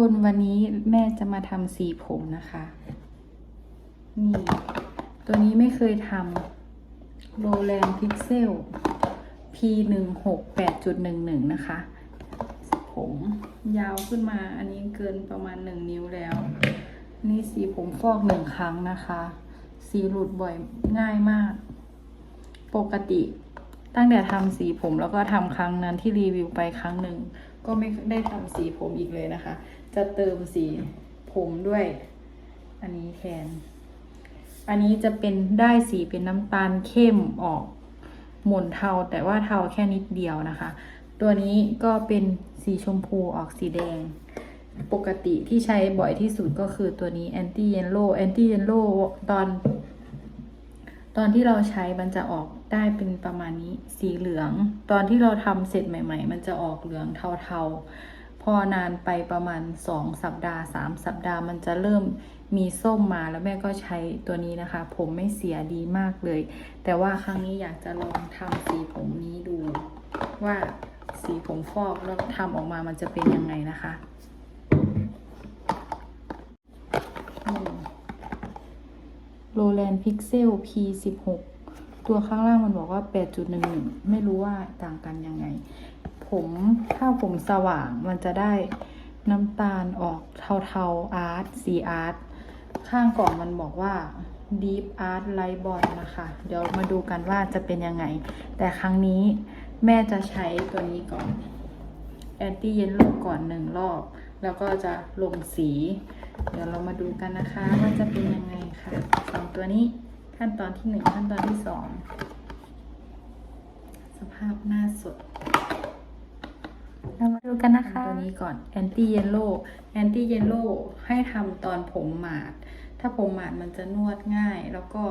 คนวันนี้แม่จะมาทำสีผมนะคะ นี่ ตัวนี้ไม่เคยทำโรแลนพิกเซล P หนึ่งหกแปดจุดหนึ่งหนึ่งนะคะ ผมยาวขึ้นมาอันนี้เกินประมาณหนึ่งนิ้วแล้ว นี่สีผมฟอกหนึ่งครั้งนะคะ สีหลุดบ่อยง่ายมาก ปกติตั้งแต่ทำสีผมแล้วก็ทำครั้งนั้นที่รีวิวไปครั้งหนึ่งก็ไม่ได้ทำสีผมอีกเลยนะคะ จะเติมสีผมด้วย อันนี้แทนอันนี้จะเป็นได้สีเป็นน้ำตาลเข้มออกหม่นเทาแต่ว่าเทาแค่นิดเดียวนะคะ ตัวนี้ก็เป็นสีชมพูออกสีแดง ปกติที่ใช้บ่อยที่สุดก็คือตัวนี้ anti yellow anti yellow ตอน ตอนที่เราใช้มันจะออกได้เป็นประมาณนี้สีเหลือง ตอนที่เราทำเสร็จใหม่ ๆ มันจะออกเหลืองเทาๆ พอนานไปประมาณสองสัปดาห์สามสัปดาห์มันจะเริ่มมีส้มมาแล้วแม่ก็ใช้ตัวนี้นะคะ ผมไม่เสียดีมากเลย แต่ว่าครั้งนี้อยากจะลองทำสีผมนี้ดู ว่าสีผมฟอกแล้วทำออกมามันจะเป็นยังไงนะคะโรแลนพิกเซล P16 ตัวข้างล่างมันบอกว่า 8.11 ไม่รู้ว่าต่างกันยังไง ผมถ้าผมสว่างมันจะได้น้ำตาลออกเทาๆอาร์ตสีอาร์ตข้างกล่องมันบอกว่า Deep Art Light b o n นะคะ เดี๋ยวมาดูกันว่าจะเป็นยังไง แต่ครั้งนี้แม่จะใช้ตัวนี้ก่อนแอนตี้เยนโลก่อนหนึ่งรอบ แล้วก็จะลงสี เดี๋ยวเรามาดูกันนะคะ ว่าจะเป็นยังไงค่ะสองตัวนี้ขั้นตอนที่หนึ่งขั้นตอนที่สองสภาพหน้าสด เรามาดูกันนะคะตัวนี้ก่อนแอนตี้เยลโล่แอนตี้เยลโล่ให้ทำตอนผมหมาด ถ้าผมหมาดมันจะนวดง่าย แล้วก็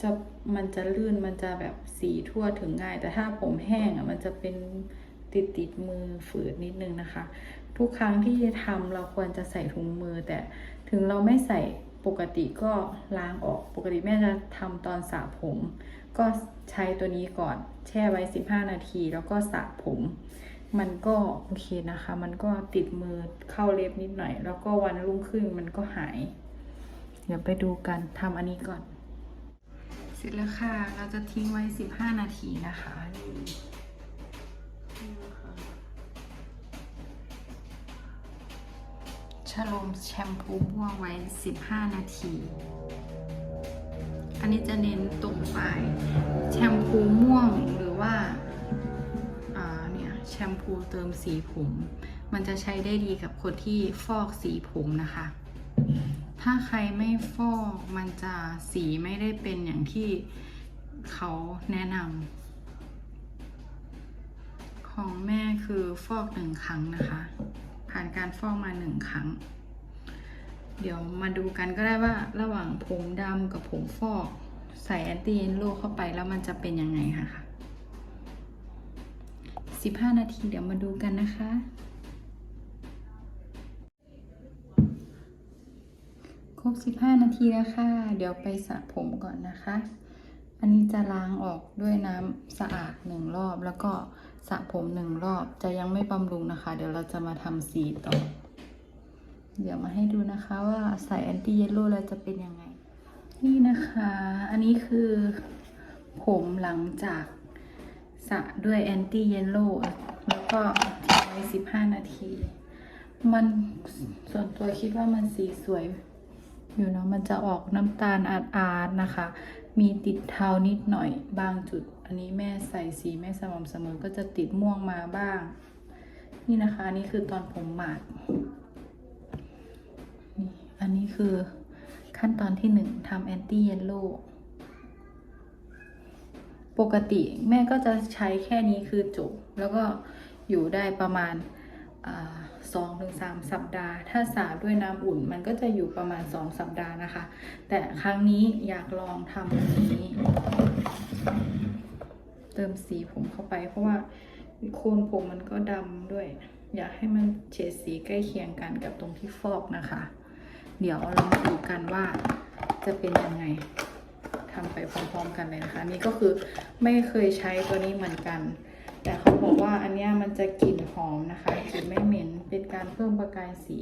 จะมันจะลื่นมันจะแบบสีทั่วถึงง่าย แต่ถ้าผมแห้งอะมันจะเป็นติดติดมือฝืดนิดนึงนะคะ ทุกครั้งที่ทำเราควรจะใส่ถุงมือ แต่ถึงเราไม่ใส่ปกติก็ล้างออกปกติแม่จะทำตอนสระผม ก็ใช้ตัวนี้ก่อนแช่ไว้ 15 นาที แล้วก็สระผม มันก็โอเคนะคะ มันก็ติดมือเข้าเล็บนิดหน่อย แล้วก็วันรุ่งขึ้นมันก็หาย เดี๋ยวไปดูกันทำอันนี้ก่อน เสร็จแล้วค่ะ เราจะทิ้งไว้ 15 นาทีนะคะนี่นี่นะคะชะโลมแชมพูม่วงไว้ 15 นาที อันนี้จะเน้นตรงปลาย แชมพูม่วงหรือว่าอ่าเนี่ย แชมพูเติมสีผม มันจะใช้ได้ดีกับคนที่ฟอกสีผมนะคะ ถ้าใครไม่ฟอกมันจะสีไม่ได้เป็นอย่างที่เขาแนะนำของแม่คือฟอกหนึ่งครั้งนะคะ ผ่านการฟอกมาหนึ่งครั้ง เดี๋ยวมาดูกันก็ได้ว่าระหว่างผมดำกับผมฟอก ใส่แอนตี้เยนโลเข้าไปแล้วมันจะเป็นยังไงค่ะ 15 นาทีเดี๋ยวมาดูกันนะคะ ครบ 15 นาทีแล้วค่ะ เดี๋ยวไปสระผมก่อนนะคะ อันนี้จะล้างออกด้วยน้ำสะอาดหนึ่งรอบ แล้วก็สระผมหนึ่งรอบจะยังไม่บำรุงนะคะ เดี๋ยวเราจะมาทำสีต่อ เดี๋ยวมาให้ดูนะคะว่าใส่แอนตี้เยลโล่แล้วจะเป็นยังไง นี่นะคะ อันนี้คือผมหลังจาก สระด้วยแอนตี้เยลโล่แล้วก็ทิ้งไว้15นาที มันส่วนตัวคิดว่ามันสีสวย อยู่เนาะมันจะออกน้ำตาลอาดๆนะคะ มีติดเทานิดหน่อยบางจุด อันนี้แม่ใส่สีไม่สม่ำเสมอก็จะติดม่วงมาบ้าง นี่นะคะนนี้คือตอนผมหมาดนี่อันนี้คือขั้นตอนที่หนึ่งทำแอนตี้เยลโล่ ปกติแม่ก็จะใช้แค่นี้คือจบ แล้วก็อยู่ได้ประมาณสองถึงสามสัปดาห์ ถ้าสระด้วยน้ำอุ่นมันก็จะอยู่ประมาณสองสัปดาห์นะคะ แต่ครั้งนี้อยากลองทำอันนี้ เติมสีผมเข้าไป เพราะว่าโคนผมมันก็ดำด้วย อยากให้มันเฉดสีใกล้เคียงกันกับตรงที่ฟอกนะคะ เดี๋ยวเรามาดูกันว่าจะเป็นยังไง ทำไปพร้อมๆกันเลยนะคะ นี่ก็คือไม่เคยใช้ตัวนี้เหมือนกัน แต่เขาบอกว่าอันนี้มันจะกลิ่นหอมนะคะกลิ่นไม่เหม็นเป็นการเพิ่มประกายสี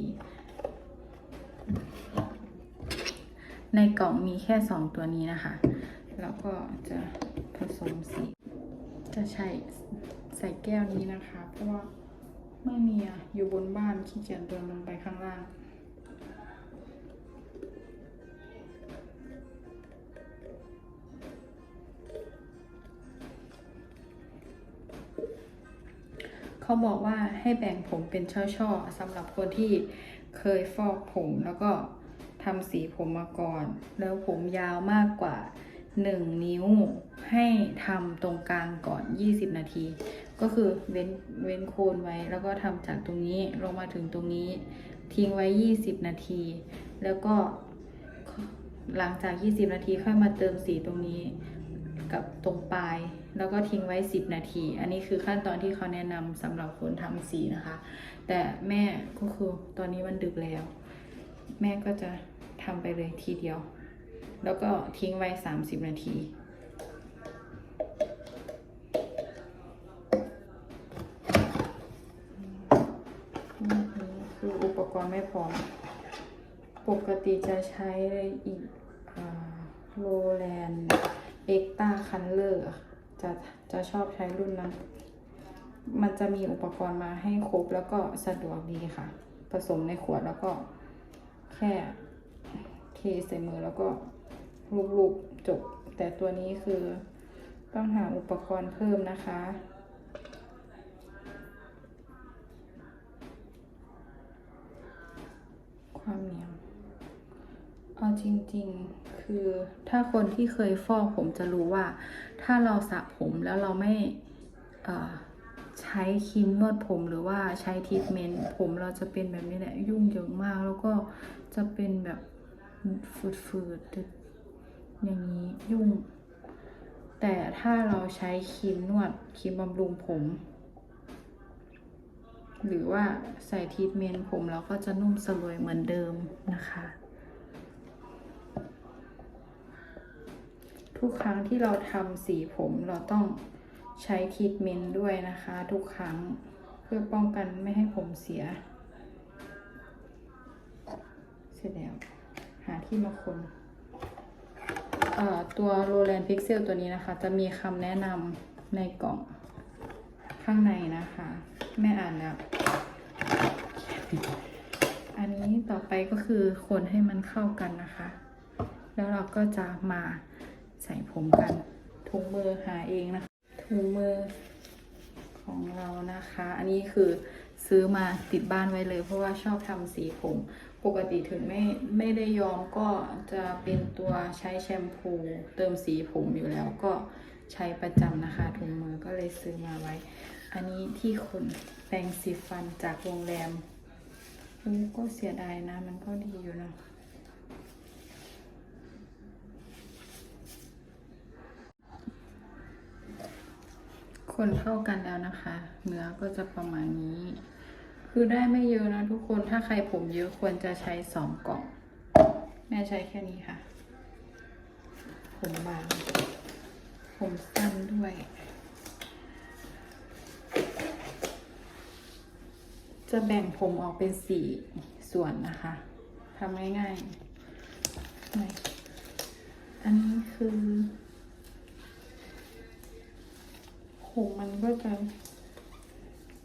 ในกล่องมีแค่สองตัวนี้นะคะ แล้วก็จะผสมสี จะใช้ใส่แก้วนี้นะคะ เพราะว่าไม่มีออยู่บนบ้านขี้เกียจเดินลงไปข้างล่าง เขาบอกว่าให้แบ่งผมเป็นช่อๆสำหรับคนที่เคยฟอกผมแล้วก็ทำสีผมมาก่อน แล้วผมยาวมากกว่า 1 นิ้วให้ทำตรงกลางก่อน 20 นาที ก็คือเว้นเว้นโคนไว้ แล้วก็ทำจากตรงนี้ลงมาถึงตรงนี้ ทิ้งไว้ 20 นาที แล้วก็หลังจาก 20 นาทีค่อยมาเติมสีตรงนี้กับตรงปลาย แล้วก็ทิ้งไว้ 10 นาที อันนี้คือขั้นตอนที่เขาแนะนำสำหรับคนทำสีนะคะ แต่แม่ก็คือตอนนี้มันดึกแล้ว แม่ก็จะทำไปเลยทีเดียว แล้วก็ทิ้งไว้ 30 นาทีนี่คืออุปกรณ์ไม่พร้อม ปกติจะใช้อีกโรแลนเอ็กตาคันเลอร์ จะจะชอบใช้รุ่นนั้น มันจะมีอุปกรณ์มาให้ครบแล้วก็สะดวกดีค่ะ ผสมในขวดแล้วก็แค่เทใส่มือแล้วก็ลูบๆจบ แต่ตัวนี้คือต้องหาอุปกรณ์เพิ่มนะคะความเหนียว เอาจริงๆ คือถ้าคนที่เคยฟอกผมจะรู้ว่า ถ้าเราสระผมแล้วเราไม่ใช้ครีมนวดผมหรือว่าใช้ทรีทเมนต์ผมเราจะเป็นแบบนี้แหละยุ่งเยอะมาก แล้วก็จะเป็นแบบฝืดๆอย่างนี้ยุ่ง แต่ถ้าเราใช้ครีมนวดครีมบำรุงผม หรือว่าใส่ทรีทเมนต์ผมเราก็จะนุ่มสลวยเหมือนเดิมนะคะ ทุกครั้งที่เราทำสีผมเราต้องใช้ทรีทเมนต์ด้วยนะคะ ทุกครั้งเพื่อป้องกันไม่ให้ผมเสีย เสร็จแล้ว หาที่มาคนตัวโรแลนด์พิกเซลตัวนี้นะคะ จะมีคำแนะนำในกล่องข้างในนะคะ แม่อ่านแล้ว อันนี้ต่อไปก็คือคนให้มันเข้ากันนะคะ แล้วเราก็จะมา ใส่ผมกันถุงมือหาเองนะคะถุงมือของเรานะคะ อันนี้คือซื้อมาติดบ้านไว้เลย เพราะว่าชอบทำสีผม ปกติถึงไม่ไม่ได้ยอมก็จะเป็นตัวใช้แชมพูเติมสีผมอยู่แล้วก็ใช้ประจำนะคะถุงมือก็เลยซื้อมาไว้ อันนี้ที่คนแปรงสีฟันจากโรงแรมก็เสียดายนะ มันก็ดีอยู่นะ คนเข้ากันแล้วนะคะ เนื้อก็จะประมาณนี้ คือได้ไม่เยอะนะทุกคนถ้าใครผมเยอะควรจะใช้สองกล่อง แม่ใช้แค่นี้ค่ะ ผมบาง ผมสั้นด้วยจะแบ่งผมออกเป็นสี่ส่วนนะคะทำง่ายๆไม่อันนี้คือ ผมมันก็จะ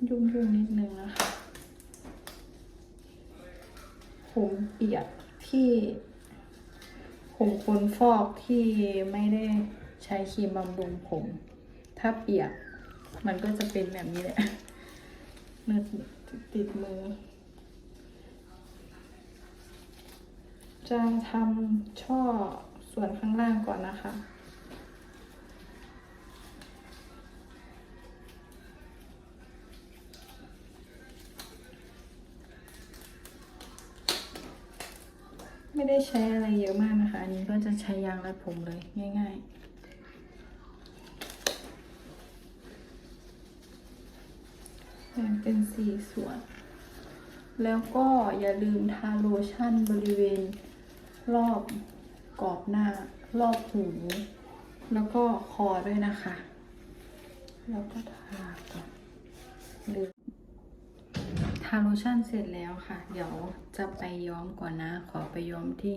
ยุ่งๆนิดนึงนะคะผมเปียกที่ ผมคนฟอกที่ไม่ได้ใช้ครีมบำรุงผม ถ้าเปียกมันก็จะเป็นแบบนี้แหละเนื้อติดมือ จะทำช่อส่วนข้างล่างก่อนนะคะ ไม่ได้ใช้อะไรเยอะมากนะคะ อันนี้ก็จะใช้ยางรัดผมเลยง่ายๆแบ่งเป็นสี่ส่วน แล้วก็อย่าลืมทาโลชั่นบริเวณ รอบกรอบหน้า รอบหู แล้วก็คอด้วยนะคะ แล้วก็ทาก่อนหรื ทาโลชั่นเสร็จแล้วค่ะ เดี๋ยวจะไปย้อมก่อนนะ ขอไปย้อมที่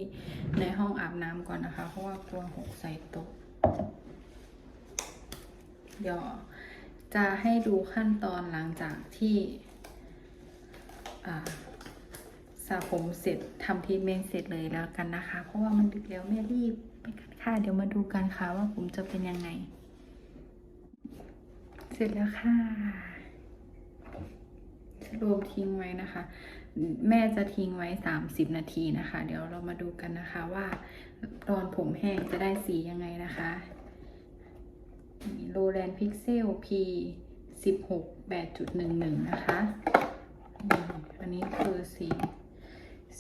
ในห้องอาบน้ำก่อนนะคะ เพราะว่ากลัวหกใส่ต๊ะเดี๋ยวจะให้ดูขั้นตอนหลังจากที่อาสระผมเสร็จทำทีเมนเสร็จเลยแล้วกันนะคะ เพราะว่ามันดึกแล้วไม่รีบไปกันค่ะ เดี๋ยวมาดูกันค่ะว่าผมจะเป็นยังไง เสร็จแล้วค่ะ รวมทิ้งไว้นะคะ แม่จะทิ้งไว้ 30 นาทีนะคะ เดี๋ยวเรามาดูกันนะคะว่าตอนผมแห้งจะได้สียังไงนะคะโลแลนพิกเซล P 16 8.11 นะคะอืมอันนี้คือสี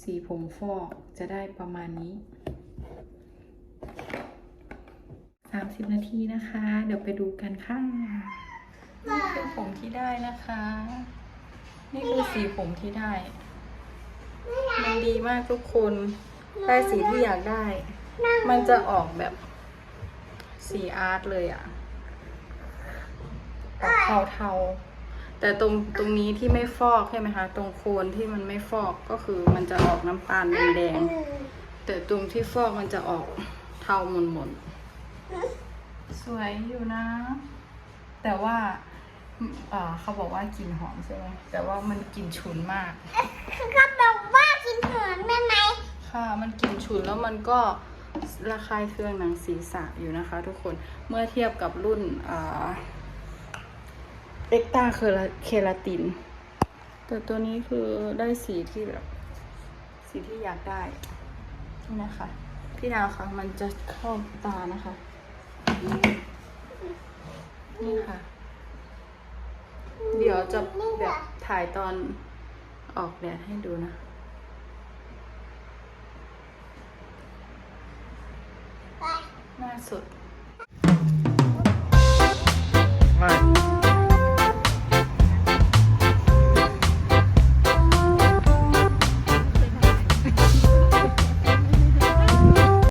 สีผมฟอกจะได้ประมาณนี้ 30 นาทีนะคะ เดี๋ยวไปดูกันค่ะนี่คือผมที่ได้นะคะ นี่คือสีผมที่ได้ มันดีมากทุกคน ได้สีที่อยากได้ มันจะออกแบบสีอาร์ตเลยอะออกเทาๆ แต่ตรงตรงนี้ที่ไม่ฟอกใช่ไหมคะ ตรงโคนที่มันไม่ฟอกก็คือมันจะออกน้ำตาลแดงๆแต่ตรงที่ฟอกมันจะออกเทาหม่นๆ สวยอยู่นะ แต่ว่า อ่อเขาบอกว่ากลิ่นหอมใช่ไหมแต่ว่ามันกลิ่นฉุนมากก็บอกว่ากินหอมได้ไหมค่ะ มันกลิ่นฉุนแล้วมันก็ระคายเคืองหนังศีรษะอยู่นะคะ ทุกคนเมื่อเทียบกับรุ่นเอ็กตาเคลาติน แต่ตัวนี้คือได้สีที่แบบ สีที่อยากได้นี่นะคะ พี่ดาวคะมันจะเข้าตานะคะ นี่ค่ะ เดี๋ยวจะแบบถ่ายตอนออกแดดให้ดูนะหน้าสดมา